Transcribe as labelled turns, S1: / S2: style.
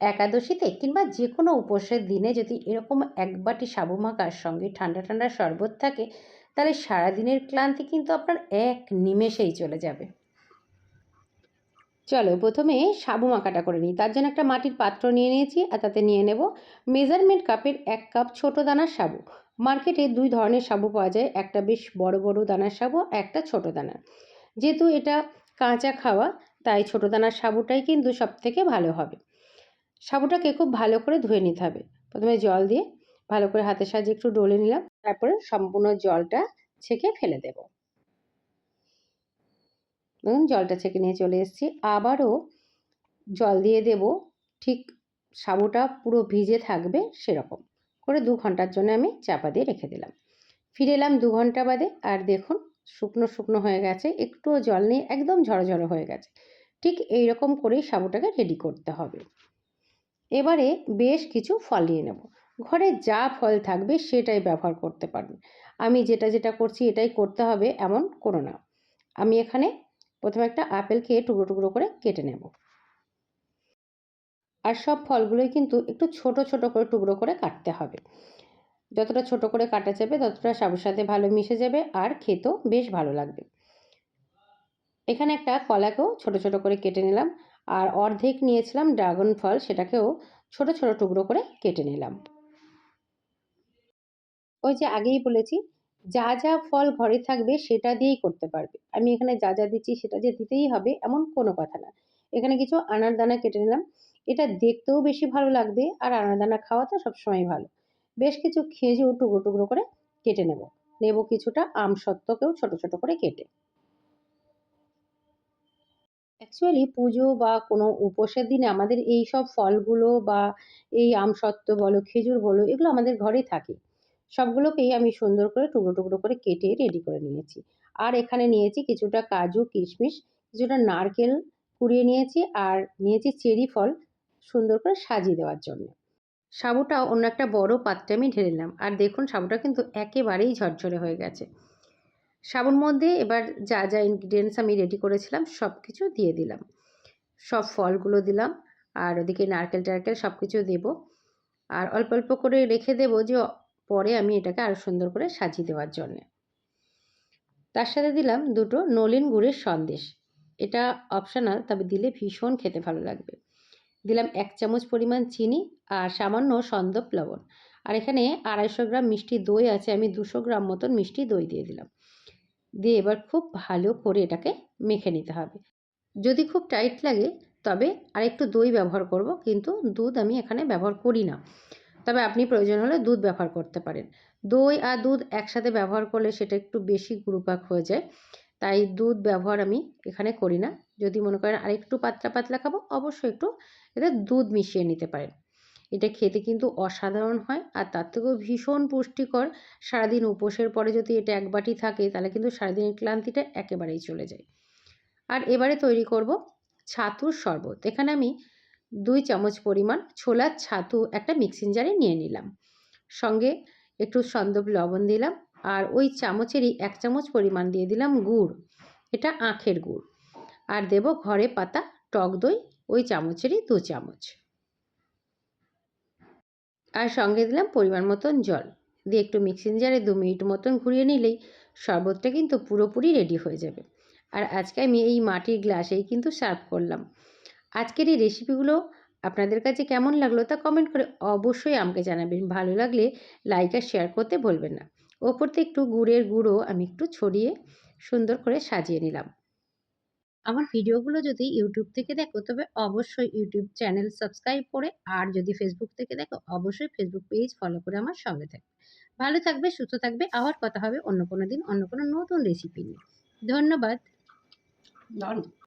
S1: একাদশীতে কিংবা যে কোনো উপোসের দিনে যদি এরকম এক বাটি সাবু মাখার সঙ্গে ঠান্ডা ঠান্ডা শরবত থাকে, তাহলে সারাদিনের ক্লান্তি কিন্তু আপনার এক নিমেষেই চলে যাবে। চলো প্রথমে সাবু মাখাটা করে নিই। তার জন্য একটা মাটির পাত্র নিয়ে নিয়েছি আর তাতে নিয়ে নেব মেজারমেন্ট কাপের এক কাপ ছোট দানার সাবু। মার্কেটে দুই ধরনের সাবু পাওয়া যায়, একটা বেশ বড় বড় দানার সাবু, একটা ছোট দানা যেহেতু এটা কাঁচা খাওয়া, তাই ছোট দানার সাবুটাই কিন্তু সব থেকে ভালো হবে। সাবুটাকে খুব ভালো করে ধুয়ে নিতে হবে। প্রথমে জল দিয়ে ভালো করে হাতের সাহায্যে একটু ডলে নিলাম। তারপরে সম্পূর্ণ জলটা ছেঁকে ফেলে দেব। দেখুন, জলটা ছেঁকে নিয়ে চলে এসেছি। আবারও জল দিয়ে দেব। ঠিক সাবুটা পুরো ভিজে থাকবে সেরকম। করে দু ঘণ্টার জন্য আমি চাপা দিয়ে রেখে দিলাম। ফিরে এলাম দু ঘণ্টা বাদে। আর দেখুন, শুকনো শুকনো হয়ে গেছে। একটুও জল নেই, একদম ঝরঝরো হয়ে গেছে। ঠিক এই রকম করেই সাবুটাকে রেডি করতে হবে। এবারে বেশ কিছু ফল নিয়ে নেব। ঘরে যা ফল থাকবে সেটাই ব্যবহার করতে পারেন। আমি যেটা যেটা করছি এটাই করতে হবে এমন কোনো না। আমি এখানে প্রথমে একটা আপেলকে টুকরো টুকরো করে কেটে নেব। আর সব ফলগুলোই কিন্তু একটু ছোট ছোট করে টুকরো করে কাটতে হবে। যতটা ছোট করে কাটা যাবে, ততটা সাবুর সাথে ভালো মিশে যাবে আর খেতেও বেশ ভালো লাগবে। এখানে একটা কলাকেও ছোট ছোট করে কেটে নিলাম। আর অর্ধেক নিয়েছিলাম ড্রাগন ফল, সেটাকেও ছোট ছোট টুকরো করে কেটে নিলাম। ওই যে আগেই বলেছি, যা যা ফল ঘরে থাকবে সেটা দিয়েই করতে পারবে। আমি এখানে যা যা দিচ্ছি সেটা যে দিতেই হবে এমন কোনো কথা না। এখানে কিছু আনার দানা কেটে নিলাম। এটা দেখতেও বেশি ভালো লাগবে আর আনার দানা খাওয়া তো সবসময় ভালো। বেশ কিছু খেজুর টুকরো টুকরো করে কেটে নেব। নেব কিছুটা আম সত্ত্বকেও ছোট ছোট করে কেটে। অ্যাকচুয়ালি পুজো বা কোনো উপোসের দিনে আমাদের এই সব ফলগুলো বা এই আমসত্ত্ব বলো, খেজুর বলো, এগুলো আমাদের ঘরেই থাকে। সবগুলোকেই আমি সুন্দর করে টুকরো টুকরো করে কেটে রেডি করে নিয়েছি। আর এখানে নিয়েছি কিছুটা কাজু, কিশমিশ, কিছুটা নারকেল কুড়িয়ে নিয়েছি আর নিয়েছি চেরি ফল সুন্দর করে সাজিয়ে দেওয়ার জন্য। সাবুটা অন্য একটা বড় পাত্রে আমি ঢেলে নিলাম। আর দেখুন, সাবুটা কিন্তু একেবারেই ঝরঝরে হয়ে গেছে। সাবুর মধ্যে এবার যা যা ইনগ্রিডিয়েন্টস আমি রেডি করেছিলাম সব কিছু দিয়ে দিলাম। সব ফলগুলো দিলাম, আর ওদিকে নারকেল টারকেল সব কিছু দেবো। আর অল্প অল্প করে রেখে দেবো যে, পরে আমি এটাকে আরও সুন্দর করে সাজিয়ে দেওয়ার জন্যে। তার সাথে দিলাম দুটো নলিন গুড়ের সন্দেশ। এটা অপশনাল তবে দিলে ভীষণ খেতে ভালো লাগবে। দিলাম এক চামচ পরিমাণ চিনি আর সামান্য সন্দপ লবণ। আর এখানে আড়াইশো গ্রাম মিষ্টি দই আছে, আমি দুশো গ্রাম মতন মিষ্টি দই দিয়ে দিলাম। দিয়ে এবার খুব ভালো করে এটাকে মেখে নিতে হবে। যদি খুব টাইট লাগে, তবে আরেকটু দই ব্যবহার করব, কিন্তু দুধ আমি এখানে ব্যবহার করি না। তবে আপনি প্রয়োজন হলে দুধ ব্যবহার করতে পারেন। দই আর দুধ একসাথে ব্যবহার করলে সেটা একটু বেশি গুরুপাক হয়ে যায়। তাই দুধ ব্যবহার আমি এখানে করি না। যদি মনে করেন আরেকটু পাতলা পাতলা খাব, অবশ্যই একটু এতে দুধ মিশিয়ে নিতে পারেন। এটা খেতে কিন্তু অসাধারণ হয়। আর তার থেকেও ভীষণ পুষ্টিকর। সারাদিন উপোসের পরে যদি এটা এক বাটি থাকে, তাহলে কিন্তু সারাদিনের ক্লান্তিটা একেবারেই চলে যায়। আর এবারে তৈরি করব ছাতুর শরবত। এখানে আমি দুই চামচ পরিমাণ ছোলার ছাতু একটা মিক্সিং জারে নিয়ে নিলাম। সঙ্গে একটু সন্দব লবণ দিলাম আর ওই চামচেরই এক চামচ পরিমাণ দিয়ে দিলাম গুড়। এটা আখের গুড়। আর দেব ঘরে পাতা, টক দই, ওই চামচেরই দু চামচ। আর সঙ্গে দিলাম পরিমাণ মতন জল। দিয়ে একটু মিক্সিং জারে দু মিনিট মতন ঘুরিয়ে নিলেই শরবতটা কিন্তু পুরোপুরি রেডি হয়ে যাবে। আর আজকে আমি এই মাটির গ্লাসেই কিন্তু সার্ভ করলাম। আজকের এই রেসিপিগুলো আপনাদের কাছে কেমন লাগল তা কমেন্ট করে অবশ্যই আমাকে জানাবেন। ভালো লাগলে লাইক আর শেয়ার করতে ভুলবেন না। ওপরতে একটু গুড়ের গুঁড়ো আমি একটু ছড়িয়ে সুন্দর করে সাজিয়ে নিলাম। আমার ভিডিওগুলো যদি ইউটিউব থেকে দেখো, তবে অবশ্যই ইউটিউব চ্যানেল সাবস্ক্রাইব করে, আর যদি ফেসবুক থেকে দেখো, অবশ্যই ফেসবুক পেজ ফলো করে আমার সঙ্গে থাকবে। ভালো থাকবে, সুস্থ থাকবে, আবার কথা হবে অন্য কোনো দিন, অন্য কোনো নতুন রেসিপি নিয়ে। ধন্যবাদ।